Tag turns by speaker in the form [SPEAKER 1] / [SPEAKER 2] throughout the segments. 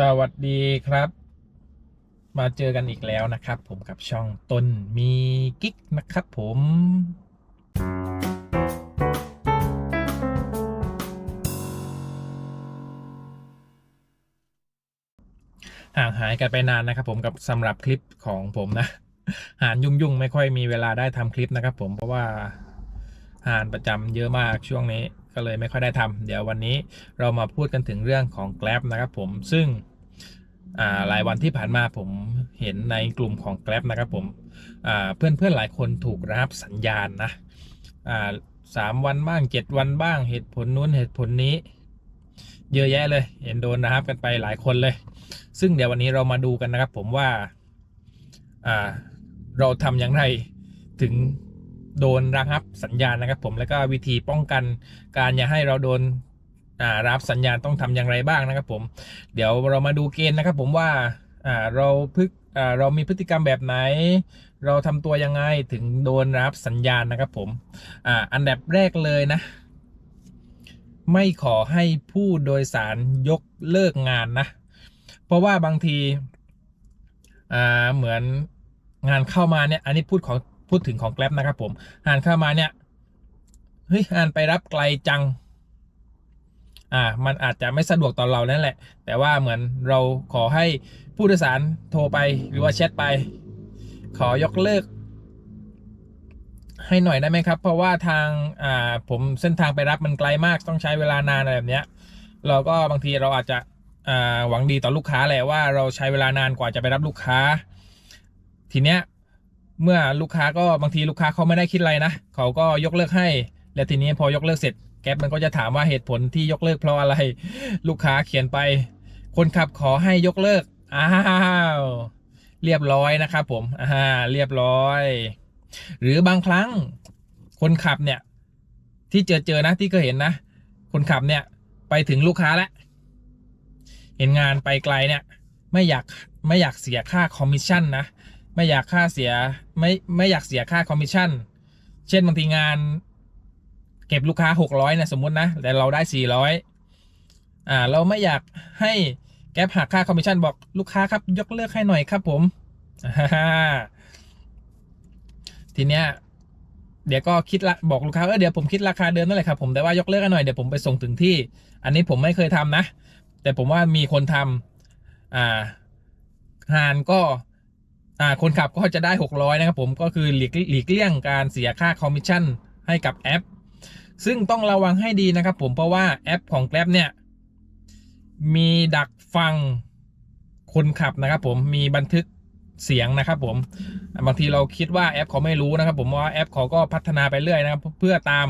[SPEAKER 1] สวัสดีครับ มาเจอกันอีกแล้วนะครับ ผมกับช่องต้นมีกิ๊กนะครับผม ห่างหายกันไปนานนะครับผมกับสำหรับคลิปของผมนะ หานยุ่งๆ ไม่ค่อยมีเวลาได้ทำคลิปนะครับผมเพราะว่าหานประจำเยอะมากช่วงนี้ ก็เลยไม่ค่อยได้ทำเดี๋ยววันนี้เรามาพูดกันถึงเรื่องของ Grab นะครับผมซึ่งหลายวันที่ผ่านมาผมเห็นในกลุ่มของ Grab นะครับผมเพื่อนเพื่อนๆหลายคนถูกรับสัญญาณนะสามวันบ้างเจ็ดวันบ้างเหตุผลนู้นเหตุผลนี้ เยอะแยะเลย เห็นโดนนะครับกันไปหลายคนเลย ซึ่งเดี๋ยววันนี้เรามาดูกันนะครับผมว่าเราทำอย่างไรถึง โดนระงับสัญญาณนะครับ ผมแล้วก็วิธีป้องกันการอย่าให้เราโดนรับสัญญาณต้องทำอย่างไรบ้างนะครับ ผม เดี๋ยวเรามาดูเกณฑ์นะครับ ผมว่าเราพึกเรามีพฤติกรรมแบบไหน เราทำตัวยังไงถึงโดนรับสัญญาณนะครับ ผมออันดับแรกเลยนะ ไม่ขอให้ผู้โดยสารยกเลิกงานนะ เพราะว่าบางทีเหมือนงานเข้ามาเนี่ย อันนี้พูดของ พูดถึงของแกลบนะครับผมงานเข้ามาเนี่ยเฮ้ยงานไปรับไกลจัง อ่า มันอาจจะไม่สะดวกต่อเรานั่นแหละ แต่ว่าเหมือนเราขอให้ผู้โดยสารโทรไปหรือว่าแชทไป ขอยกเลิก ให้หน่อยได้ไหมครับ เพราะว่าทางอ่าผมเส้นทางไปรับมันไกลมากต้องใช้เวลานานอะไรแบบเนี้ย เราก็บางทีเราอาจจะอ่าหวังดีต่อลูกค้าแหละว่าเราใช้เวลานานกว่าจะไปรับลูกค้า ทีเนี้ย เมื่อลูกค้าก็บางทีลูกค้าเขาไม่ได้คิดอะไรนะ เขาก็ยกเลิกให้ แล้วทีนี้พอยกเลิกเสร็จแก๊ปมันก็จะถามว่าเหตุผลที่ยกเลิกเพราะอะไร ลูกค้าเขียนไป คนขับขอให้ยกเลิก อ้าว เรียบร้อยนะครับผม อ่า เรียบร้อย หรือบางครั้ง คนขับเนี่ย ที่เจอเจอนะที่เคยเห็นนะ คนขับเนี่ยไปถึงลูกค้าแล้ว เห็นงานไปไกลเนี่ย ไม่อยากไม่อยากเสียค่าคอมมิชชั่นนะ ไม่อยากค่าเสียไม่ไม่อยากเสียค่าคอมมิชชั่น เช่นบางทีงาน เก็บลูกค้าหกร้อยนะสมมุตินะ แต่เราได้สี่ร้อยอ่าเราไม่อยากให้แก๊ปหักค่าคอมมิชชั่นบอกลูกค้าครับ ยกเลิกให้หน่อยครับผมทีเนี้ยเดี๋ยวก็คิดละบอกลูกค้าเออเดี๋ยวผมคิดราคาเดิมนั่นแหละครับผมแต่ว่ายกเลิกให้หน่อยเดี๋ยวผมไปส่งถึงที่ อันนี้ผมไม่เคยทำนะ แต่ผมว่ามีคนทำอ่าหานก็ อ่าคนขับก็จะได้หกร้อยนะครับผมก็คือหลีกหลีกเลี่ยงการเสียค่าคอมมิชชั่นให้กับแอป ซึ่งต้องระวังให้ดีนะครับผมเพราะว่าแอปของ Grab เนี่ย มีดักฟังคนขับนะครับผมมีบันทึกเสียงนะครับผมบางทีเราคิดว่าแอปเขาไม่รู้นะครับผมว่าแอปเขาก็พัฒนาไปเรื่อยนะครับ เพื่อตาม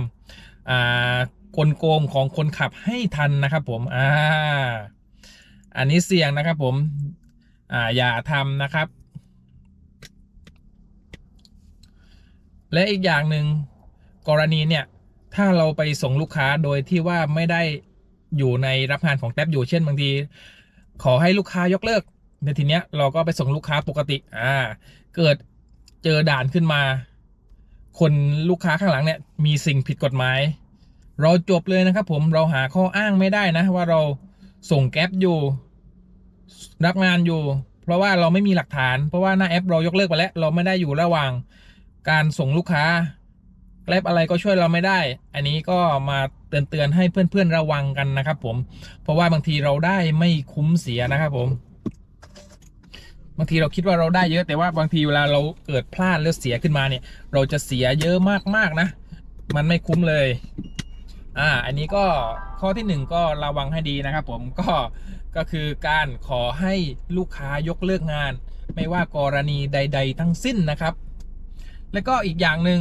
[SPEAKER 1] อ่ากลโกงของคนขับให้ทันนะครับผมอ่าอันนี้เสี่ยงนะครับผมอ่าอย่าทำนะครับ และอีกอย่างหนึ่งกรณีเนี่ย ถ้าเราไปส่งลูกค้าโดยที่ว่าไม่ได้อยู่ในรับงานของแท็บอยู่เช่นบางที ขอให้ลูกค้ายกเลิกในทีเนี้ยเราก็ไปส่งลูกค้าปกติอ่าเกิดเจอด่านขึ้นมา คนลูกค้าข้างหลังเนี่ยมีสิ่งผิดกฎหมาย เราจบเลยนะครับผมเราหาข้ออ้างไม่ได้นะ ว่าเราส่งแก๊ปอยู่ รับงานอยู่ เพราะว่าเราไม่มีหลักฐาน เพราะว่าหน้าแอปเรายกเลิกไปแล้ว เราไม่ได้อยู่ระหว่าง การส่งลูกค้าแกลบอะไรก็ช่วยเราไม่ได้ อันนี้ก็มาเตือนเตือนๆให้เพื่อนๆระวังกันนะครับ ผม เพราะว่าบางทีเราได้ไม่คุ้มเสียนะครับ ผม บางทีเราคิดว่าเราได้เยอะแต่ว่าบางทีเวลาเราเกิดพลาดแล้วเสียขึ้นมาเนี่ย เราจะเสียเยอะมากๆนะ มันไม่คุ้มเลย อ่า อันนี้ก็ข้อที่หนึ่งก็ระวังให้ดีนะครับ ผมก็ก็คือการขอให้ลูกค้ายกเลิกงาน ไม่ว่ากรณีใด ๆ ทั้งสิ้นนะครับ แล้วก็อีกอย่างหนึ่ง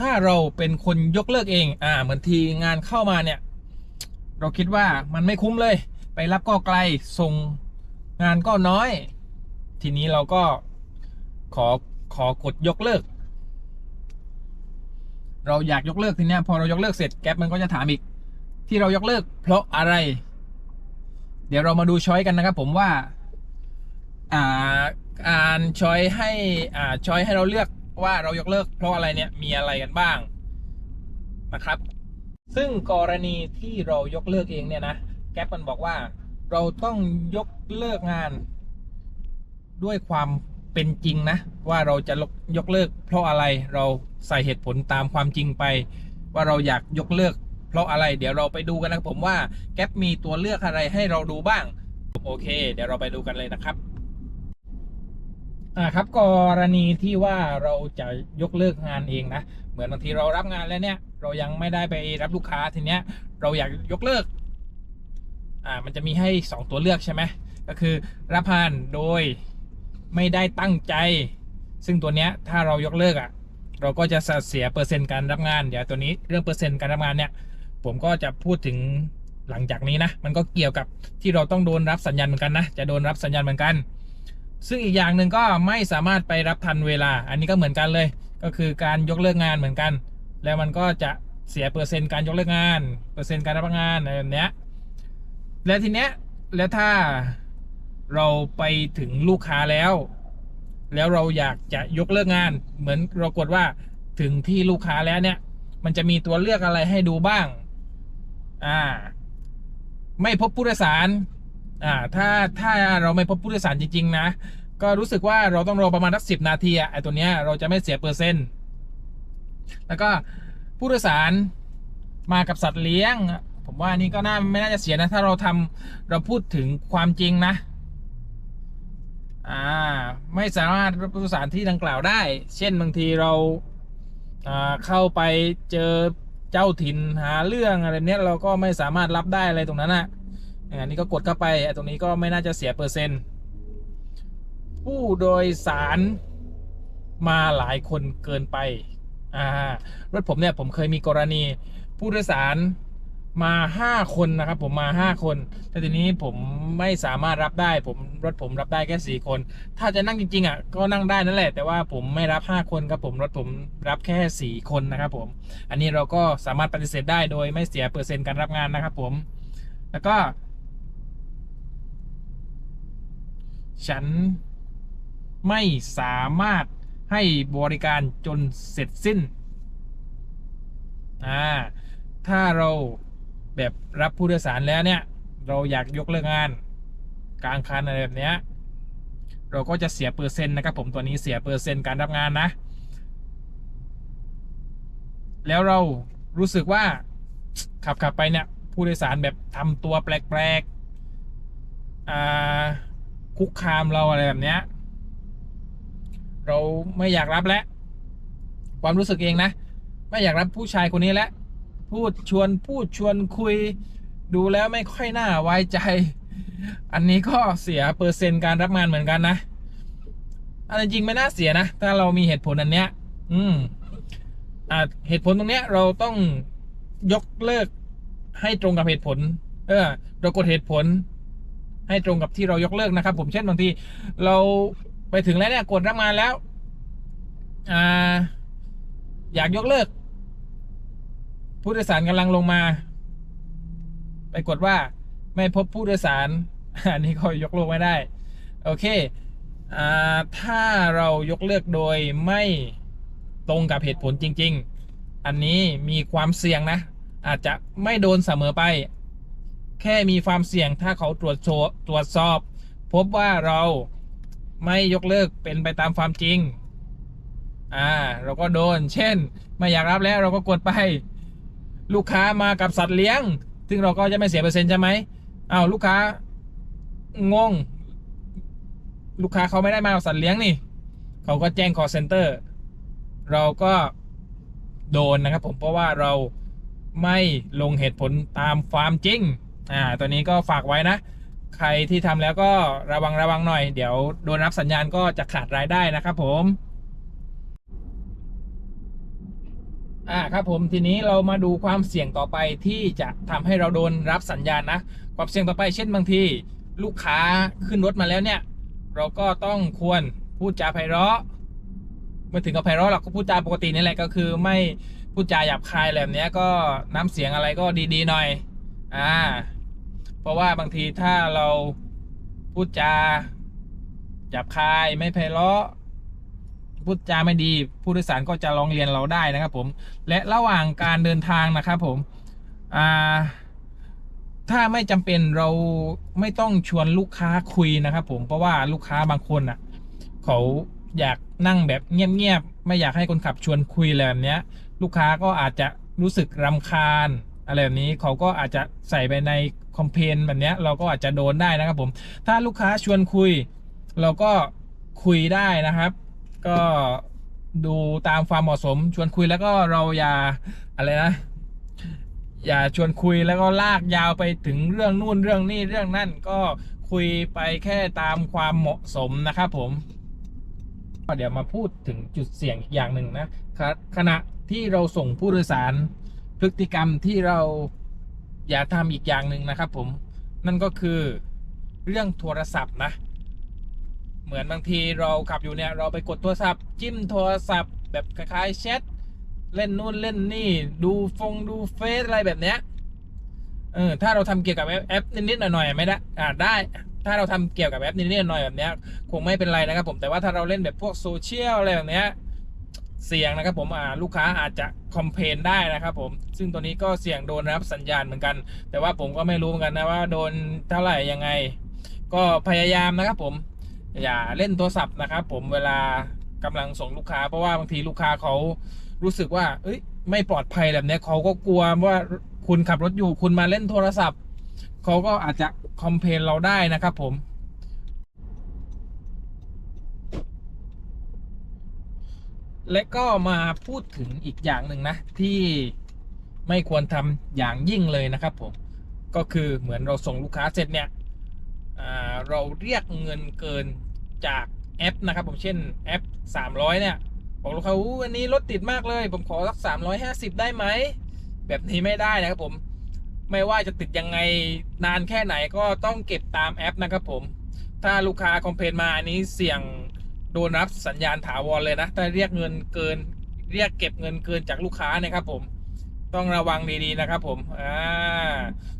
[SPEAKER 1] ถ้าเราเป็นคนยกเลิกเอง อ่า เหมือนทีงานเข้ามาเนี่ย เราคิดว่ามันไม่คุ้มเลย ไปรับก็ไกล ส่งงานก็น้อย ทีนี้เราก็ขอขอกดยกเลิก เราอยากยกเลิกทีเนี้ยพอเรายกเลิกเสร็จแก๊ปมันก็จะถามอีก ที่เรายกเลิก เพราะอะไร เดี๋ยวเรามาดูช้อยกันนะครับผมว่า อ่าอ่านช้อยให้ อ่าช้อยให้เราเลือก ว่าเรายกเลิกเพราะอะไรเนี่ยมีอะไรกันบ้างนะครับ ซึ่งกรณีที่เรายกเลิกเองเนี่ยนะแก๊ปมันบอกว่า เราต้องยกเลิกงาน ด้วยความเป็นจริงนะ ว่าเราจะยกเลิก เพราะอะไรเราใส่เหตุผลตามความจริงไป ว่าเราอยากยกเลิก เพราะอะไรเดี๋ยวเราไปดูกันนะครับผมว่าแก๊ปมีตัวเลือกอะไรให้เราดูบ้าง โอเค เดี๋ยวเราไปดูกันเลยนะครับ อ่าครับกรณีที่ว่าเราจะยกเลิกงานเองนะ เหมือนบางทีเรารับงานแล้วเนี่ย เรายังไม่ได้ไปรับลูกค้าทีเนี้ย เราอยากยกเลิก อ่ามันจะมีให้สองตัวเลือกใช่ไหมก็คือรับผ่านโดยไม่ได้ตั้งใจ ซึ่งตัวเนี้ยถ้าเรายกเลิกอะ เราก็จะเสียเปอร์เซ็นต์การรับงานเดี๋ยวตัวนี้เรื่องเปอร์เซ็นต์การรับงานเนี่ย ผมก็จะพูดถึงหลังจากนี้นะ มันก็เกี่ยวกับที่เราต้องโดนรับสัญญาณเหมือนกันนะ จะโดนรับสัญญาณเหมือนกัน ซึ่งอีกอย่างหนึ่งก็ไม่สามารถไปรับทันเวลา อันนี้ก็เหมือนกันเลย ก็คือการยกเลิกงานเหมือนกัน แล้วมันก็จะเสียเปอร์เซ็นต์การยกเลิกงาน เปอร์เซ็นต์การรับงานอะไรแบบเนี้ยและทีเนี้ยแล้วถ้าเราไปถึงลูกค้าแล้ว แล้วเราอยากจะยกเลิกงาน เหมือนเรากดว่าถึงที่ลูกค้าแล้วเนี่ย มันจะมีตัวเลือกอะไรให้ดูบ้าง อ่า ไม่พบผู้โดยสาร อ่าถ้าถ้าเราไม่พบผู้โดยสารจริง ๆ นะ ก็รู้สึกว่าเราต้องรอประมาณสักสิบนาทีอะไอตัวเนี้ยเราจะไม่เสียเปอร์เซ็นต์แล้วก็ผู้โดยสารมากับสัตว์เลี้ยง ผมว่านี่ก็น่าไม่น่าจะเสียนะ ถ้าเราทำเราพูดถึงความจริงนะอ่าไม่สามารถรับผู้โดยสารที่ดังกล่าวได้ เช่นบางทีเราอ่าเข้าไปเจอเจ้าถิ่นหาเรื่องอะไรเนี้ยเราก็ไม่สามารถรับได้อะไรตรงนั้นอะ อันนี้ก็กดเข้าไปตรงนี้ก็ไม่น่าจะเสียเปอร์เซ็นต์ ผู้โดยสารมาหลายคนเกินไป อ่ารถผมเนี่ยผมเคยมีกรณี ผู้โดยสารมาห้าคนนะครับ ผมมาห้าคน แต่ทีนี้ผมไม่สามารถรับได้ ผมรถผมรับได้แค่สี่คน ถ้าจะนั่งจริงๆอะก็นั่งได้นั่นแหละ แต่ว่าผมไม่รับห้าคนครับผมรถผมรับแค่สี่คนนะครับผม อันนี้เราก็สามารถปฏิเสธได้โดยไม่เสียเปอร์เซ็นต์การรับงานนะครับผม แล้วก็ ฉันไม่สามารถให้บริการจนเสร็จสิ้น อ่า ถ้าเราแบบรับผู้โดยสารแล้วเนี่ย เราอยากยกเลิกงานกลางคันอะไรแบบเนี้ย เราก็จะเสียเปอร์เซ็นต์นะครับผมตัวนี้เสียเปอร์เซ็นต์การรับงานนะ แล้วเรารู้สึกว่าขับขับไปเนี่ย ผู้โดยสารแบบทำตัวแปลกๆอ่า คุกคามเราอะไรแบบเนี้ยเราไม่อยากรับแล้วความรู้สึกเองนะ ไม่อยากรับผู้ชายคนนี้แล้วพูดชวนพูดชวนคุย ดูแล้วไม่ค่อยน่าไว้ใจ อันนี้ก็เสียเปอร์เซ็นต์การรับงานเหมือนกันนะอันจริงไม่น่าเสียนะ ถ้าเรามีเหตุผลอันเนี้ย อืมอ่าเหตุผลตรงเนี้ย เราต้องยกเลิกให้ตรงกับเหตุผล เออเรากดเหตุผล ให้ตรงกับที่เรายกเลิกนะครับ ผมเช่นบางทีเราไปถึงแล้วเนี่ยกดรับงานแล้วออยากยกเลิก ผู้โดยสารกำลังลงมา ไปกดว่าไม่พบผู้โดยสาร อันนี้ก็ยกเลิกไม่ได้ โอเคอถ้าเรายกเลิกโดยไม่ตรงกับเหตุผลจริง ๆ อันนี้มีความเสี่ยงนะ อาจจะไม่โดนเสมอไป แค่มีความเสี่ยงถ้าเขาตรวจโชตรวจสอบ พบว่าเราไม่ยกเลิกเป็นไปตามความจริง อ่า เราก็โดน เช่น ไม่อยากรับแล้วเราก็กดไป ลูกค้ามากับสัตว์เลี้ยง ซึ่งเราก็จะไม่เสียเปอร์เซ็นต์ใช่ไหมอ้าวลูกค้างง ลูกค้าเขาไม่ได้มากับสัตว์เลี้ยงนี่ เขาก็แจ้ง call center เราก็โดนนะครับผมเพราะว่าเราไม่ลงเหตุผลตามความจริง อ่าตัวนี้ก็ฝากไว้นะ ใครที่ทำแล้วก็ระวังระวังหน่อย เดี๋ยวโดนรับสัญญาณก็จะขาดรายได้นะครับผมอ่าครับผมทีนี้เรามาดูความเสี่ยงต่อไปที่จะทำให้เราโดนรับสัญญาณนะ ความเสี่ยงต่อไปเช่นบางทีลูกค้าขึ้นรถมาแล้วเนี่ย เราก็ต้องควรพูดจาไพเราะเมื่อถึงกับไพเราะเราก็พูดจาปกตินี่แหละก็คือไม่พูดจาหยาบคายแบบนี้ก็น้ำเสียงอะไรก็ดีๆหน่อย อ่า เพราะว่าบางทีถ้าเราพูดจาหยาบคายไม่ไพเราะพูดจาไม่ดี ผู้โดยสารก็จะร้องเรียนเราได้นะครับผม และระหว่างการเดินทางนะครับผมถ้าไม่จำเป็นเราไม่ต้องชวนลูกค้าคุยนะครับผมเพราะว่าลูกค้าบางคนอะ เขาอยากนั่งแบบเงียบๆไม่อยากให้คนขับชวนคุยอะไรแบบนี้ยลูกค้าก็อาจจะรู้สึกรำคาญ อะไรแบบนี้เขาก็อาจจะใส่ไปในคอมเพนแบบนี้เราก็อาจจะโดนได้นะครับผมถ้าลูกค้าชวนคุย เราก็คุยได้นะครับ ก็ดูตามความเหมาะสม ชวนคุยแล้วก็เราอย่าอะไรนะ อย่าชวนคุยแล้วก็ลากยาวไปถึงเรื่องนู่นเรื่องนี่เรื่องนั่นก็คุยไปแค่ตามความเหมาะสมนะครับผมเดี๋ยวมาพูดถึงจุดเสี่ยงอีกอย่างหนึ่งนะขะขณะที่เราส่งผู้โดยสาร พฤติกรรมที่เราอย่าทำอีกอย่างหนึ่งนะครับ ผมนั่นก็คือเรื่องโทรศัพท์นะ เหมือนบางทีเราขับอยู่เนี่ย เราไปกดโทรศัพท์ จิ้มโทรศัพท์ แบบคล้ายๆแชทเล่นนู่นเล่นนี่ ดูฟงดูเฟซอะไรแบบเนี้ยเออถ้าเราทำเกี่ยวกับแอปนิดๆหน่อยๆไม่ได้อ่าได้ ถ้าเราทำเกี่ยวกับแอปนิดๆหน่อยๆแบบเนี้ยคงไม่เป็นไรนะครับผมแต่ว่าถ้าเราเล่นแบบพวกโซเชียลอะไรแบบเนี้ย เสี่ยงนะครับผมอ่าลูกค้าอาจจะคอมเพนได้นะครับผมซึ่งตัวนี้ก็เสี่ยงโดนรับสัญญาณเหมือนกัน แต่ว่าผมก็ไม่รู้เหมือนกันนะว่าโดนเท่าไหร่ยังไง ก็พยายามนะครับผมอย่าเล่นโทรศัพท์นะครับผมเวลากำลังส่งลูกค้า เพราะว่าบางทีลูกค้าเขารู้สึกว่า เอ้ยไม่ปลอดภัยแบบนี้เขาก็กลัวว่าคุณขับรถอยู่คุณมาเล่นโทรศัพท์เขาก็อาจจะคอมเพลนเราได้นะครับผม และก็มาพูดถึงอีกอย่างหนึ่งนะ ที่ไม่ควรทำอย่างยิ่งเลยนะครับผมก็คือเหมือนเราส่งลูกค้าเสร็จเนี่ยเราเรียกเงินเกินจากแอปนะครับผมเช่นแอป 300 เนี่ยบอกลูกค้าอู้วันนี้รถติดมากเลย ผมขอสัก 350 ได้ไหม แบบนี้ไม่ได้นะครับผมไม่ว่าจะติดยังไงนานแค่ไหนก็ต้องเก็บตามแอปนะครับผม ถ้าลูกค้าคอมเพลนมาอันนี้เสี่ยง โดนรับสัญญาณถาวรเลยนะถ้าเรียกเงินเกิน เรียกเก็บเงินเกินจากลูกค้านะครับผมต้องระวังดีๆนะครับผมอ่า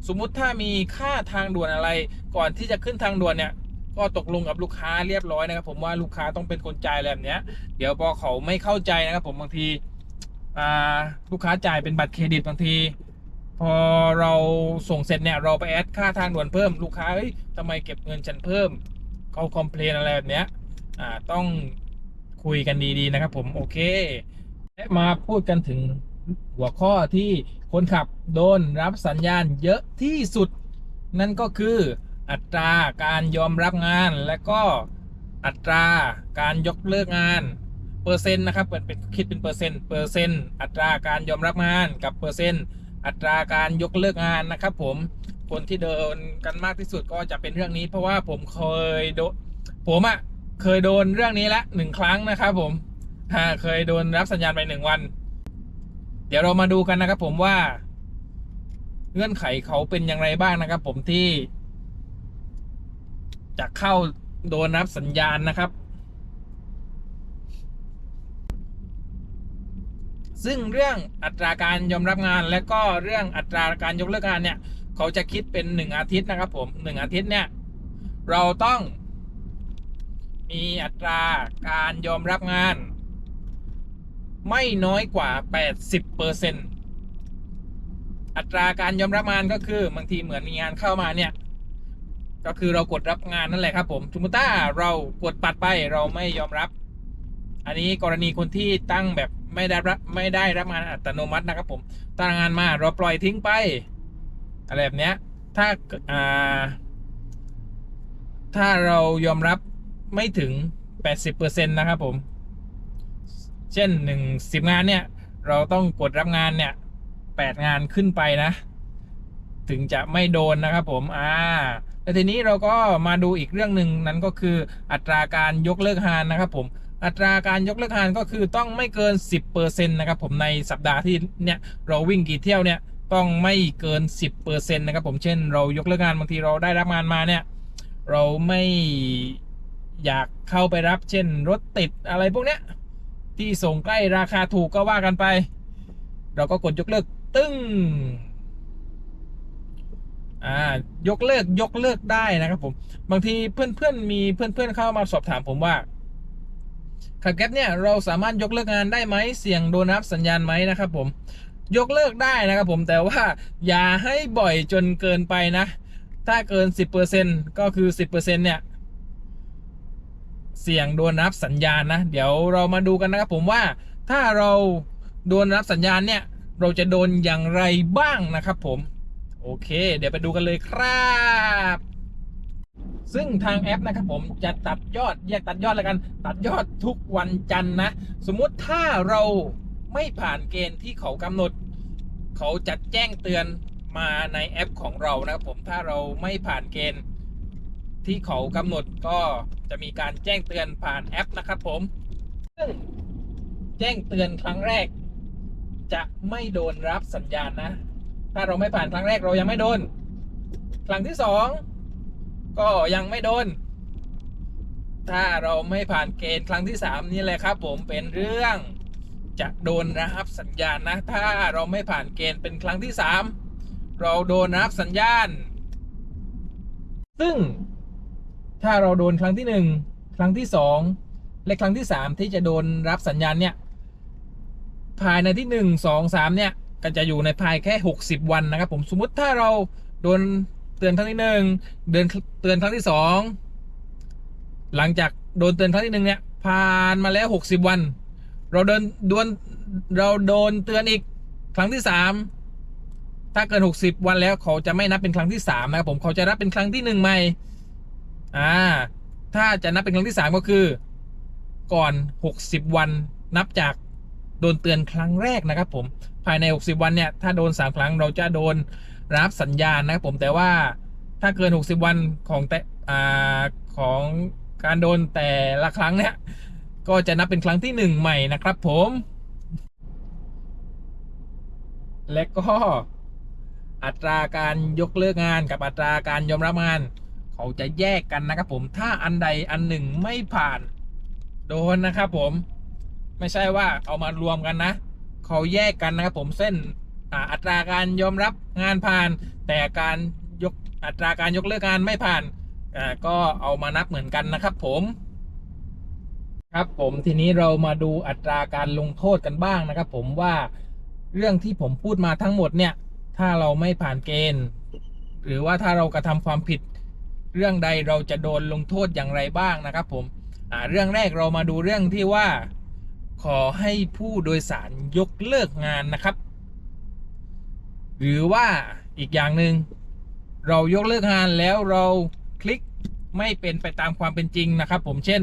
[SPEAKER 1] สมมุติถ้ามีค่าทางด่วนอะไร ก่อนที่จะขึ้นทางด่วนเนี่ย ก็ตกลงกับลูกค้าเรียบร้อยนะครับ ผมว่าลูกค้าต้องเป็นคนจ่ายแบบเนี้ย เดี๋ยวพอเขาไม่เข้าใจนะครับผมบางทีอ่าลูกค้าจ่ายเป็นบัตรเครดิตบางที พอเราส่งเสร็จเนี่ยเราไปแอดค่าทางด่วนเพิ่มลูกค้าเฮ้ยทำไมเก็บเงินฉันเพิ่มเขาคอมเพลนอะไรแบบเนี้ย อ่าต้องคุยกันดีๆนะครับ ผมโอเค และมาพูดกันถึงหัวข้อที่คนขับโดนรับสัญญาณเยอะที่สุด นั่นก็คืออัตราการยอมรับงาน และก็อัตราการยกเลิกงานเปอร์เซ็นต์นะครับเป็นเป็นคิดเป็นเปอร์เซ็นต์เปอร์เซ็นต์อัตราการยอมรับงานกับเปอร์เซ็นต์อัตราการยกเลิกงานนะครับ ผมคนที่โดนกันมากที่สุดก็จะเป็นเรื่องนี้ เพราะว่าผมเคยโดผมอะ่ะ เคยโดนเรื่องนี้ละหนึ่งครั้งนะครับผมฮะเคยโดนรับสัญญาณไปหนึ่งวัน เดี๋ยวเรามาดูกันนะครับผมว่าเงื่อนไขเขาเป็นอย่างไรบ้างนะครับ ผมที่จะเข้าโดนรับสัญญาณนะครับ ซึ่งเรื่องอัตราการยอมรับงาน และก็เรื่องอัตราการยกเลิกงานเนี่ย เขาจะคิดเป็นหนึ่งอาทิตย์นะครับ ผมหนึ่งอาทิตย์เนี่ย เราต้อง มีอัตราการยอมรับงาน ไม่น้อยกว่า 80%เปอร์เซ็นต์อัตราการยอมรับงานก็คือบางทีเหมือนมีงานเข้ามาเนี่ย ก็คือเรากดรับงานนั่นแหละครับผมสมมติถ้าเรากดปัดไปเราไม่ยอมรับ อันนี้กรณีคนที่ตั้งแบบไม่ได้รับไม่ได้รับงานอัตโนมัตินะครับผมตั้งงานมาเราปล่อยทิ้งไปอะไรแบบเนี้ยถ้าอ่าถ้าเรายอมรับ ไม่ถึง 80%นะครับผม เช่นหนึ่งสิบงานเนี่ย เราต้องกดรับงานเนี่ยแปดงานขึ้นไปนะ ถึงจะไม่โดนนะครับผมอ่าแล้วทีนี้เราก็มาดูอีกเรื่องหนึ่งนั้นก็คืออัตราการยกเลิกงานนะครับผมอัตราการยกเลิกงานก็คือต้องไม่เกิน 10%นะครับผมในสัปดาห์ที่เนี่ยเราวิ่งกี่เที่ยวเนี่ยต้องไม่เกิน 10%นะครับผมเช่น เรายกเลิกงานบางทีเราได้รับงานมาเนี่ย เราไม่ อยากเข้าไปรับเช่นรถติดอะไรพวกเนี้ย ที่ส่งใกล้ราคาถูกก็ว่ากันไป เราก็กดยกเลิกตึ้งอ่ายกเลิกยกเลิกได้นะครับผม บางทีเพื่อนๆมีเพื่อนๆเข้ามาสอบถามผมว่าขับแก๊ปเนี่ยเราสามารถยกเลิกงานได้ไหมเสี่ยงโดนรับสัญญาณไหมนะครับผมยกเลิกได้นะครับผมแต่ว่าอย่าให้บ่อยจนเกินไปนะ ถ้าเกิน 10%ก็คือ 10%เนี่ย เสี่ยงโดนรับสัญญาณนะ เดี๋ยวเรามาดูกันนะครับผมว่าถ้าเราโดนรับสัญญาณเนี่ย เราจะโดนอย่างไรบ้างนะครับผม โอเค เดี๋ยวไปดูกันเลยครับ ซึ่งทางแอปนะครับผมจะตัดยอดแยกตัดยอดแล้วกัน ตัดยอดทุกวันจันทร์นะ สมมุติถ้าเราไม่ผ่านเกณฑ์ที่เขากำหนด เขาจะแจ้งเตือนมาในแอปของเรานะครับผมถ้าเราไม่ผ่านเกณฑ์ ที่เขากำหนดก็จะมีการแจ้งเตือนผ่านแอปนะครับผมซึ่งแจ้งเตือนครั้งแรก จะไม่โดนรับสัญญาณนะ ถ้าเราไม่ผ่านครั้งแรกเรายังไม่โดน ครั้งที่สองก็ยังไม่โดน ถ้าเราไม่ผ่านเกณฑ์ครั้งที่สามนี่แหละครับ ผมเป็นเรื่องจะโดนรับสัญญาณนะ ถ้าเราไม่ผ่านเกณฑ์เป็นครั้งที่สามเราโดนรับสัญญาณ ซึ่ง ถ้าเราโดนครั้งที่หนึ่งครั้งที่สองและครั้งที่สามที่จะโดนรับสัญญาณเนี่ยภายในที่หนึ่งสองสามเนี่ย ก็จะอยู่ในภายแค่หกสิบวันนะครับผมสมมติถ้าเราโดนเตือนครั้งที่หนึ่งเดินเตือนครั้งที่สองหลังจากโดนเตือนครั้งที่หนึ่งเนี่ยผ่านมาแล้วหกสิบวัน เราเดินดวนเราโดนเตือนอีกครั้งที่สามถ้าเกินหกสิบวันแล้วเขาจะไม่นับเป็นครั้งที่สามนะครับผมเขาจะนับเป็นครั้งที่หนึ่งใหม่ อ่า ถ้าจะนับเป็นครั้งที่สามก็คือ ก่อน 60 วันนับจากโดนเตือนครั้งแรกนะครับ ผมภายใน 60 วันเนี่ย ถ้าโดน 3 ครั้งเราจะโดนรับสัญญาณนะครับผมแต่ว่าถ้าเกิน 60 วันของแต่อ่าของการโดนแต่ละครั้งเนี่ยก็จะนับเป็นครั้งที่ 1 ใหม่นะครับผม และก็อัตราการยกเลิกงานกับอัตราการยอมรับงาน เขาจะแยกกันนะครับผมถ้าอันใดอันหนึ่งไม่ผ่านโดนนะครับผมไม่ใช่ว่าเอามารวมกันนะ เขาแยกกันนะครับผมเส้นอัตราการยอมรับงานผ่าน แต่การยกอัตราการยกเลิกงานไม่ผ่านก็เอามานับเหมือนกันนะครับผม ครับผมทีนี้เรามาดูอัตราการลงโทษกันบ้างนะครับ ผมว่าเรื่องที่ผมพูดมาทั้งหมดเนี่ย ถ้าเราไม่ผ่านเกณฑ์ หรือว่าถ้าเรากระทำความผิด เรื่องใดเราจะโดนลงโทษอย่างไรบ้างนะครับผมเรื่องแรกเรามาดูเรื่องที่ว่า ขอให้ผู้โดยสารยกเลิกงานนะครับ หรือว่าอีกอย่างหนึ่งเรายกเลิกงานแล้วเราคลิกไม่เป็นไปตามความเป็นจริงนะครับ ผมเช่น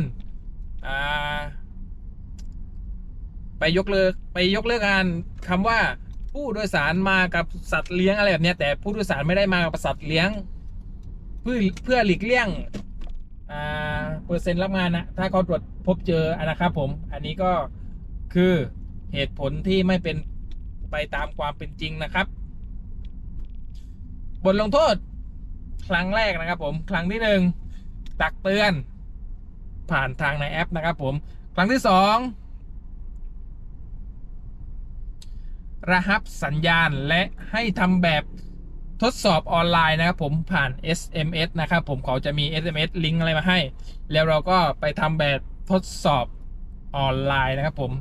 [SPEAKER 1] ไปยกเลิกไปยกเลิกงานคำว่าผู้โดยสารมากับสัตว์เลี้ยงอะไรแบบนี้แต่ผู้โดยสารไม่ได้มากับสัตว์เลี้ยง เพื่อเพื่อหลีกเลี่ยงอ่าเปอร์เซ็นต์รับงานนะถ้าเขาตรวจพบเจอนะครับผม อันนี้ก็คือเหตุผลที่ไม่เป็นไปตามความเป็นจริงนะครับ บทลงโทษ ครั้งแรกนะครับ ผม ครั้งที่หนึ่งตักเตือน ผ่านทางในแอปนะครับ ผม ครั้งที่สองระหับสัญญาณและให้ทำแบบ ทดสอบออนไลน์นะครับผมผ่าน SMS นะครับผมเขาจะมี SMS ลิงก์อะไรมาให้ แล้วเราก็ไปทำแบบทดสอบออนไลน์นะครับผม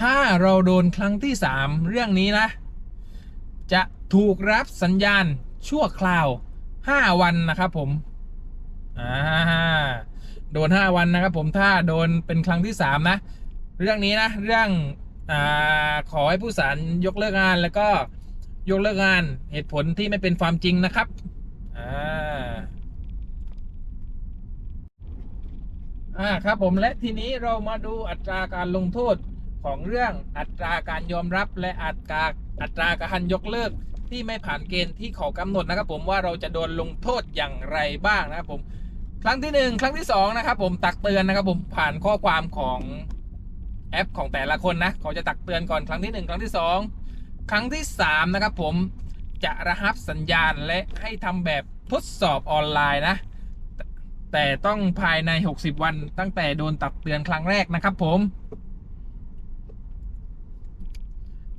[SPEAKER 1] ถ้าเราโดนครั้งที่ 3 เรื่องนี้นะ จะถูกรับสัญญาณชั่วคราว 5 วันนะครับผมอ่าโดน 5 วันนะครับผมถ้าโดนเป็นครั้งที่ 3 นะ เรื่องนี้นะ เรื่องอขอให้ผู้สารยกเลิกงานแล้วก็ ยกเลิกงานเหตุผลที่ไม่เป็นความจริงนะครับ อ่า อ่าครับผมและทีนี้เรามาดูอัตราการลงโทษของเรื่องอัตราการยอมรับและอัตราอัตราการยกเลิกที่ไม่ผ่านเกณฑ์ที่เขากำหนดนะครับ ผมว่าเราจะโดนลงโทษอย่างไรบ้างนะครับผมครั้งที่หนึ่งครั้งที่สองนะครับผมตักเตือนนะครับผมผ่านข้อความของแอปของแต่ละคนนะเขาจะตักเตือนก่อนครั้งที่หนึ่งครั้งที่สอง ครั้งที่ 3 นะครับผมจะระหับสัญญาณและให้ทำแบบทดสอบออนไลน์นะ แต่ต้องภายใน 60 วันตั้งแต่โดนตักเตือนครั้งแรกนะครับผม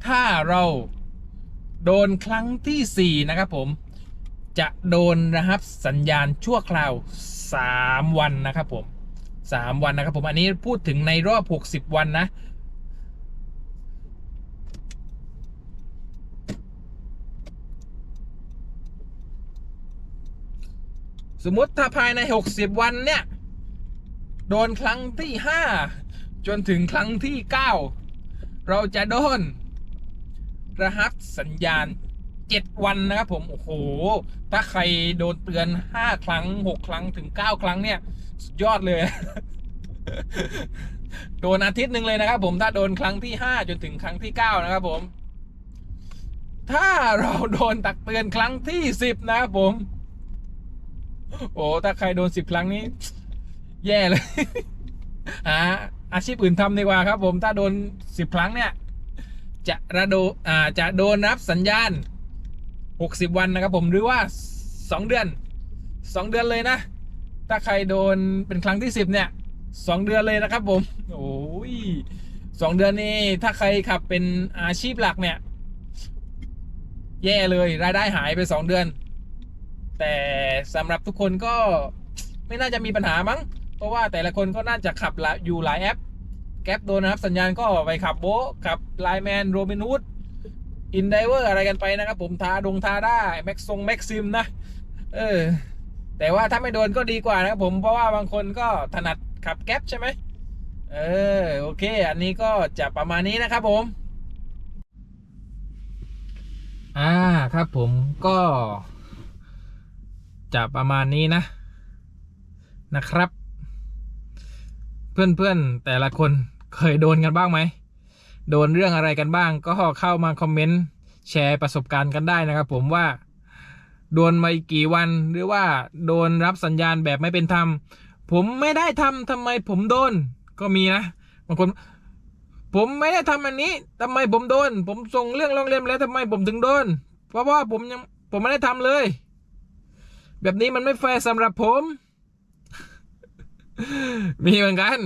[SPEAKER 1] ถ้าเราโดนครั้งทีสี่4 นะครับผมจะโดนระหับสัญญาณชั่วคราว 3 วันนะครับผม 3 วันนะครับผม อันนี้พูดถึงในรอบ 60 วันนะ สมมติถ้าภายใน 60 วันเนี่ย โดนครั้งที่ 5 จนถึงครั้งที่ 9 เราจะโดน รหัสสัญญาณ 7 วันนะครับผม โอ้โห ถ้าใครโดนเตือน 5 ครั้ง 6 ครั้งถึง 9 ครั้งเนี่ย สุดยอดเลย โดนอาทิตย์หนึ่งเลยนะครับผมถ้าโดนครั้งที่ 5 จนถึงครั้งที่ 9 นะครับผม ถ้าเราโดนตักเตือนครั้งที่ 10 นะครับผม โอ้ถ้าใครโดน10ครั้งนี้ แย่เลยหาอาชีพอื่นทำดีกว่าครับ ผมถ้าโดน10ครั้งเนี่ย จะระโดอ่าจะโดนรับสัญญาณ60วันนะครับ ผมหรือว่า2เดือน2เดือนเลยนะ ถ้าใครโดนเป็นครั้งที่10เนี่ย2เดือนเลยนะครับ ผม โอ้ยสองเดือนนี้ถ้าใครขับเป็นอาชีพหลักเนี่ย แย่เลยรายได้หายไป2เดือน แต่สำหรับทุกคนก็ไม่น่าจะมีปัญหามั้ง เพราะว่าแต่ละคนก็น่าจะขับละอยู่หลายแอป แก๊ปโดนนะครับ สัญญาณก็ไปขับโบขับไลแมนโรบินฮูดอินไดเวอร์อะไรกันไปนะครับ ผมทาดงทาได้แม็กซงแม็กซิมนะ เออ แต่ว่าถ้าไม่โดนก็ดีกว่านะครับผมเพราะว่าบางคนก็ถนัดขับแก๊ปใช่ไหมเออ โอเค อันนี้ก็จะประมาณนี้นะครับผม อ่า ครับผมก็ จะประมาณนี้นะนะครับ เพื่อนๆแต่ละคนเคยโดนกันบ้างไหม โดนเรื่องอะไรกันบ้าง ก็เข้ามาคอมเมนต์แชร์ประสบการณ์กันได้นะครับ ผมว่า โดนมากกี่วันหรือว่าโดนรับสัญญาณแบบไม่เป็นธรรม ผมไม่ได้ทำทำไมผมโดนก็มีนะบางคน ผมไม่ได้ทำอันนี้ทำไมผมโดน ผมส่งเรื่องร้องเรียนแล้วทำไมผมถึงโดน เพราะว่าผมยังผมไม่ได้ทำเลย แบบนี้มันไม่แฟร์สำหรับผม มีเหมือนกัน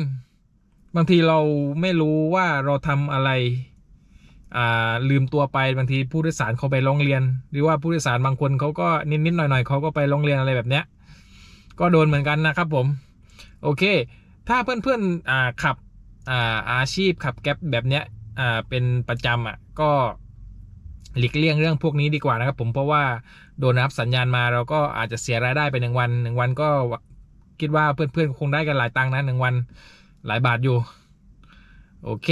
[SPEAKER 1] บางทีเราไม่รู้ว่าเราทำอะไร อ่า ลืมตัวไปบางทีผู้โดยสารเขาไปร้องเรียน หรือว่าผู้โดยสารบางคนเขาก็นิดๆหน่อยๆเขาก็ไปร้องเรียนอะไรแบบเนี้ย ก็โดนเหมือนกันนะครับผม โอเค ถ้าเพื่อนๆอ่าขับอ่าอาชีพขับแก๊ปแบบเนี้ยอ่าเป็นประจำอะก็ หลีกเลี่ยงเรื่องพวกนี้ดีกว่านะครับ ผมเพราะว่าโดนรับสัญญาณมาเราก็อาจจะเสียรายได้ไปหนึ่งวันหนึ่งวันก็คิดว่าเพื่อนๆคงได้กันหลายตังค์นะหนึ่งวันหลายบาทอยู่ โอเค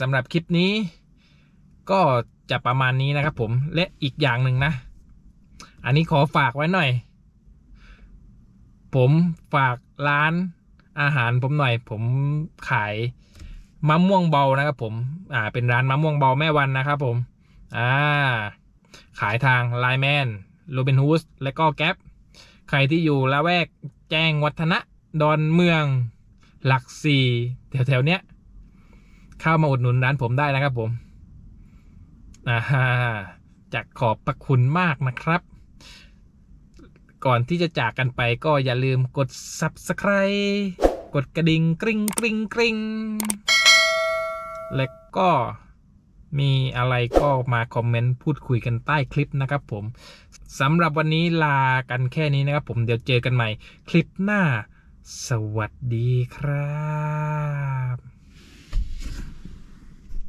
[SPEAKER 1] สำหรับคลิปนี้ ก็จะประมาณนี้นะครับผมและอีกอย่างหนึ่งนะ อันนี้ขอฝากไว้หน่อย ผมฝากร้านอาหารผมหน่อย ผมขายมะม่วงเบานะครับผม อ่า เป็นร้านมะม่วงเบาแม่วันนะครับผม อ่า ขายทางไลแมนโรบินฮูสและก็แก๊ปใครที่อยู่ละแวกแจ้งวัฒนะ ดอนเมือง หลักสี่แถวๆเนี้ย เข้ามาอุดหนุนร้านผมได้นะครับผมอ่าฮะจะขอบพระคุณมากนะครับ ก่อนที่จะจากกันไปก็อย่าลืมกด subscribe กดกระดิ่งกริ๊งกริ๊งกริ๊งและก็ มีอะไรก็มาคอมเมนต์พูดคุยกันใต้คลิปนะครับผมสำหรับวันนี้ลากันแค่นี้นะครับผมเดี๋ยวเจอกันใหม่คลิปหน้า สวัสดีครับ